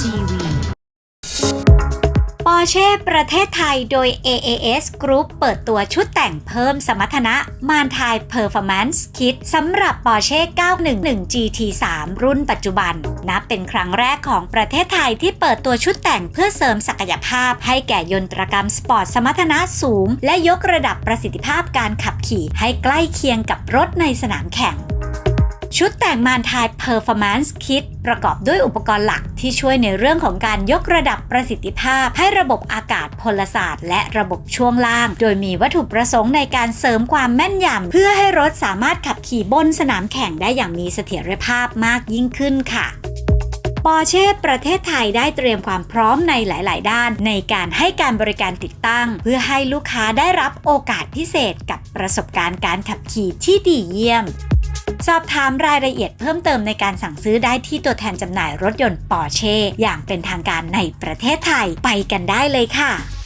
TV ปอร์เช่ประเทศไทยโดย AAS Group เปิดตัวชุดแต่งเพิ่มสมรรถนะมานทาย Performance Kit สำหรับ Porsche 911 GT3 รุ่นปัจจุบัน นับเป็นครั้งแรกของประเทศไทยที่เปิดตัวชุดแต่งเพื่อเสริมศักยภาพ ให้แก่ยนตรกรรมสปอร์ตสมรรถนะสูง และยกระดับประสิทธิภาพการขับขี่ให้ใกล้เคียงกับรถในสนามแข่ง ชุดแต่งมานทาย Performance Kit ประกอบด้วยอุปกรณ์หลักที่ช่วยในเรื่องของการยกระดับประสิทธิภาพ ให้ระบบอากาศพลศาสตร์ และระบบช่วงล่าง โดยมีวัตถุประสงค์ในการเสริมความแม่นยำเพื่อให้รถสามารถขับขี่บนสนามแข่งได้อย่างมีเสถียรภาพมากยิ่งขึ้นค่ะปอร์เช่ประเทศไทยได้เตรียมความพร้อมในหลาย ๆ ด้าน ในการให้การบริการติดตั้ง เพื่อให้ลูกค้าได้รับโอกาสพิเศษกับประสบการณ์การขับขี่ที่ดีเยี่ยม สอบถามรายละเอียดเพิ่มเติมในการสั่งซื้อได้ที่ตัวแทนจำหน่ายรถยนต์ปอร์เช่อย่างเป็นทางการในประเทศไทยไปกันได้เลยค่ะ